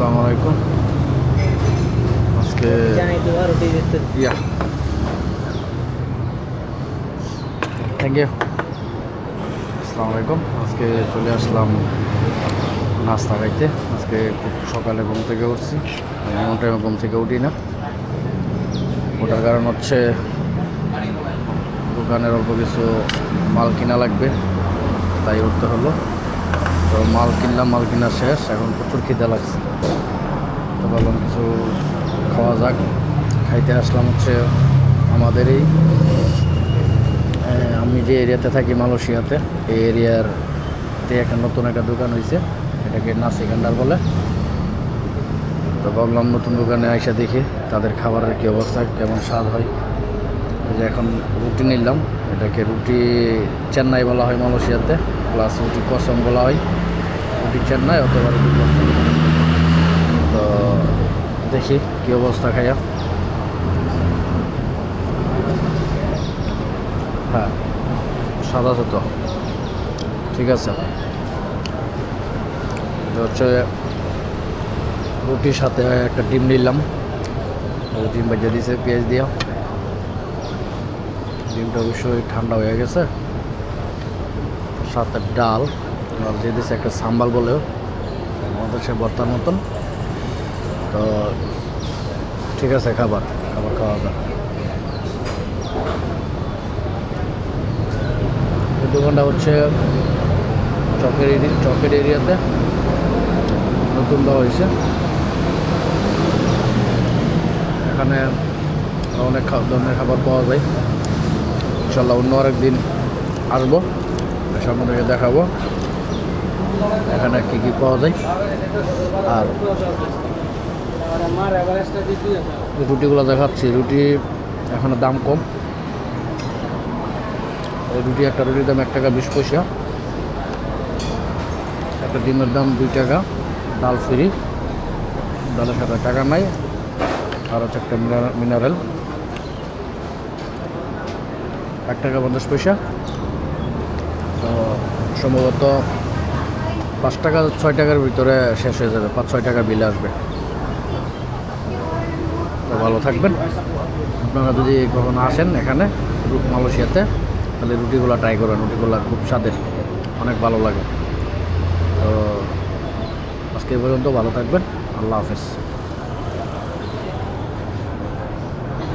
আসসালামু আলাইকুম। আজকে ইয়া। থ্যাংক ইউ আসসালামু আলাইকুম। আজকে চলে আসলাম নাস্তা খাইতে। আজকে খুব সকালে ঘুম থেকে উঠছি। এমন টাইমে ঘুম থেকে উঠি না। ওটার কারণ হচ্ছে দোকানের অল্প কিছু মাল কিনা লাগবে তাই উঠতে হলো। তো মাল কিনলাম, মাল কিনা শেষ। এখন প্রচুর খিদে লাগছে। তো ভাবলাম কিছু খাওয়া যাক। খাইতে আসলাম হচ্ছে আমাদের এই আমি যে এরিয়াতে থাকি মালয়েশিয়াতে, এই এরিয়ার তে একটা নতুন একটা দোকান হয়েছে এটাকে নাসি কান্ডার বলে। তো ভাবলাম নতুন দোকানে আইসা দেখি তাদের খাবারের কী অবস্থা, কেমন স্বাদ হয়। যে এখন রুটি নিলাম। এটাকে রুটি চেন্নাই বলা হয় মালয়েশিয়াতে। প্লাস রুটি কসম বলা হয়। রুটি চেন্নাই অথবা রুটি কসম। তো দেখি কী অবস্থা খাইয়া। হ্যাঁ সাদা আছে তো ঠিক আছে। হচ্ছে রুটির সাথে একটা ডিম নিলাম। ডিম বাজিয়ে দিয়েছে পেঁয়াজ দিয়া। ডিমটা অবশ্যই ঠান্ডা হয়ে গেছে। সাথে ডাল আর দিয়ে দিয়েছে একটা সাম্বাল বলেও আমাদের সে বর্তার মতন। তো ঠিক আছে, খাবার খাবার খাওয়া দাওয়া দোকানটা হচ্ছে চকের এরিয়া চকের এরিয়াতে নতুন দেওয়া হয়েছে। এখানে অনেক ধরনের খাবার পাওয়া যায়। ইনশাল্লাহ অন্য আরেক দিন আসব। আপনাদেরকে দেখাবো। এখানে কী কী পাওয়া যায়? আর রুটিগুলো দেখাচ্ছি। রুটি এখানে দাম কম। রুটি, একটা রুটির দাম এক টাকা বিশ পয়সা। একটা ডিমের দাম দুই টাকা। ডাল ফ্রি। ডালের সাথে টাকা নাই। আর হচ্ছে একটা মিনারেল। এক টাকা পঞ্চাশ পয়সা। তো সম্ভবত পাঁচ টাকা, ছয় টাকার ভিতরে শেষ হয়ে যাবে, পাঁচ, ছয় টাকা বিল আসবে। তো ভালো থাকবেন। আপনারা যদি কখনো আসেন এখানে মালয়েশিয়াতে, তাহলে রুটিগুলো ট্রাই করবেন রুটিগুলো খুব স্বাদের, অনেক ভালো লাগে। তো আজকে পর্যন্ত ভালো থাকবেন। আল্লাহ হাফেজ।